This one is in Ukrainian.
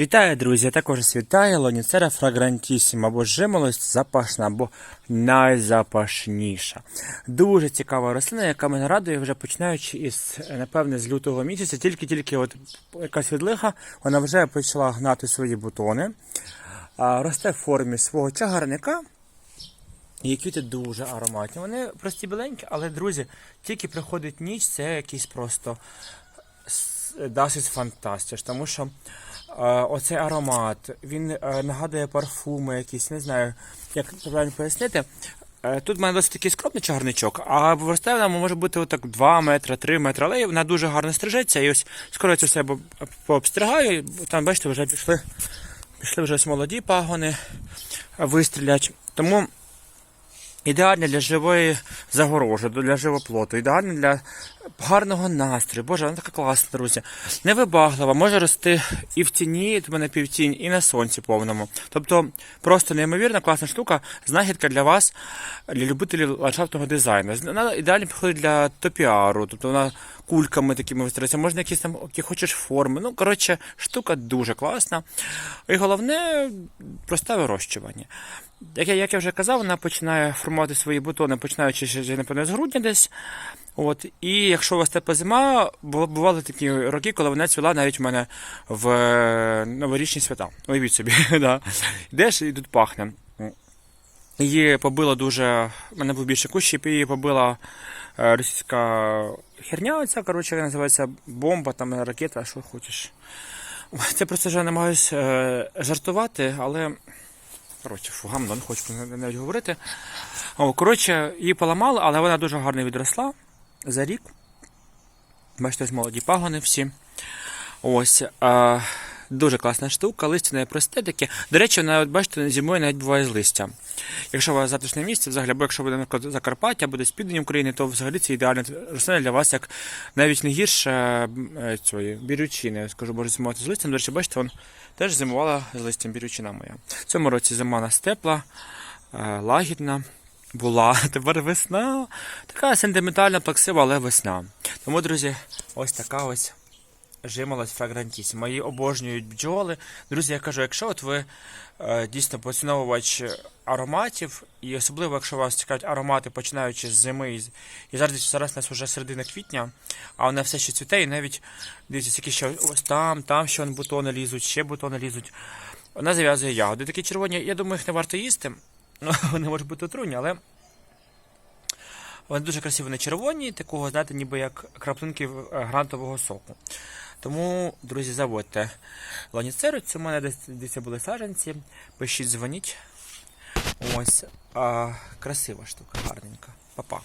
Вітаю, друзі! Я також вас вітаю. Лоніцера фрагрантісіма, або жимолость запашна, або найзапашніша. Дуже цікава рослина, яка мене радує вже починаючи із, напевне, з лютого місяця. Тільки-тільки от якась відлига, вона вже почала гнати свої бутони. Росте в формі свого чагарника. І квіти дуже ароматні. Вони прості біленькі, але, друзі, тільки приходить ніч, це якийсь просто досить фантастиш, тому що оцей аромат, він е, нагадує парфуми якісь, не знаю, як правильно пояснити. Е, Тут в мене досить такий скромний чагарничок, а виросте вона може бути отак 2 метри, 3 метри, але вона дуже гарно стрижеться. І ось скоро я це все пообстригаю. Там, бачите, вже пішли, пішли вже ось молоді пагони вистрілять. Тому Ідеально для живої загорожі, для живоплоту, ідеально для гарного настрою. Боже, вона така класна, друзі. Невибаглива, може рости і в тіні, в мене півтінь, і на сонці повному. Тобто просто неймовірна класна штука, знахідка для вас, для любителів ландшафтного дизайну. Вона ідеально підходить для топіару, тобто вона кульками такими вистрілюється, можна якісь там які хочеш форми. Ну, коротше, штука дуже класна. І головне просте вирощування. Як я, як я вже казав, вона починає формувати свої бутони, починаючи ще, напевно, з грудня десь. От, і якщо у вас тепла зима, бували такі роки, коли вона цвіла навіть у мене в е, новорічні свята. Уявіть собі, да. Йдеш і тут пахне. Її побило дуже. У мене був більше кущів, її побила е, російська херня, оця, коротше, яка називається бомба, там ракета, що хочеш. Це просто вже намагаюся е, жартувати, але. Коротше, фу, не хочу навіть говорити. О, коротше, її поламали, але вона дуже гарно відросла за рік. Бачите, ось молоді пагони всі. Ось. А, дуже класна штука, листя не просте таке. До речі, вона, от бачите, зимою навіть буває з листя. Якщо у вас затишне місце, взагалі, або якщо буде наприклад, Закарпаття, або десь південь України, то взагалі це ідеальна рослина для вас, як навіть не гірше е, цієї бірючини. Скажу, може зимувати з листям. До речі, бачите, вон теж зимувала з листям бірючина моя. В цьому році зима нас тепла, е, лагідна. Була тепер весна. Така сентиментальна, плаксива, але весна. Тому, друзі, ось така ось жимолость фрагрантісіма. Мої обожнюють бджоли. Друзі, я кажу, якщо от ви е, дійсно поціновувач ароматів, і особливо, якщо вас цікавлять аромати, починаючи з зими, і, зараз, зараз у нас вже середина квітня, а вона все ще цвіте, і навіть дивіться, які ще ось там, там ще бутони лізуть, ще бутони лізуть. Вона зав'язує ягоди. Такі червоні, я думаю, їх не варто їсти. Ну, вони можуть бути отруйні, але вони дуже красиво не червоні, такого, знаєте, ніби як краплинки е, грантового соку. Тому, друзі, заводьте ланіцеру, це у мене десь, десь були саджанці. Пишіть, дзвоніть. Ось. А, красива штука, гарненька. Па-па.